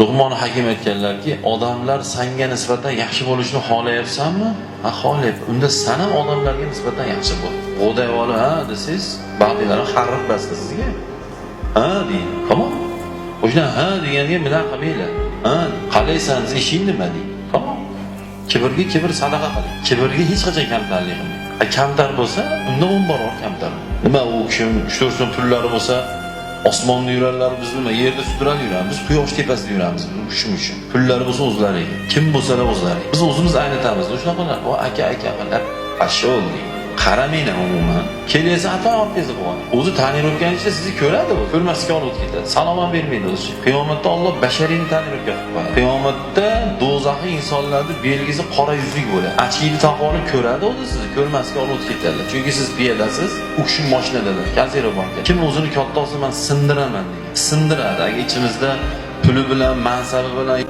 Luqmon Hakim aytganlarki, odamlar senga nisbatan yaxshi bo'lishni xohlayapsanmi? Ha, xohlayapman. Unda sen ham odamlarga nisbatan yaxshi bo'l. G'o'dayvoli ha desangiz, baxtinglar xarib basta sizga. Ha deydi. Tamam. O'shana ha deganga bilan qilmanglar. Ha, qalaysan, ishing nima deydi. Tamam. Kibrga kibr sadaqa qiling. Kibrga hech qachon kamtarlik qilmang. Kamtar bo'lsa, unda 10 barobar kamtar. Nima u kishi 3-4 so'm pullari bo'lsa, yerda sudralib yuramiz biz quyosh tepasida yuramiz shuning uchun pullari bo'lsa o'zlariga kim bo'lsalar o'zlariga biz o'zimiz aynitamiz shunaqalar o aka aka qilib pashol deydi qaramanglar umuman. Kelayotsa hatto orqangizda bo'ladi o'zi tonirovkancha sizni ko'radi u. Ko'rmaslikka olib ketadi. Salom ham bermaydi o'zi. Qiyomatda olloh bashariyni tonirovka qilib qo'yadi qiyomatda do'zaxi insonlarni belgisi qora yuzlik bo'ladi. Achkiyni taqvoni ko'radi o'zi sizni. Ko'rmaslikka olib ketadilar chunki siz piyadasiz u kishi mashinadalar konservabanka kim o'zini katta olsa man sindiraman degan sindiradi. Agar ichimizda puli bilan mansabi bilan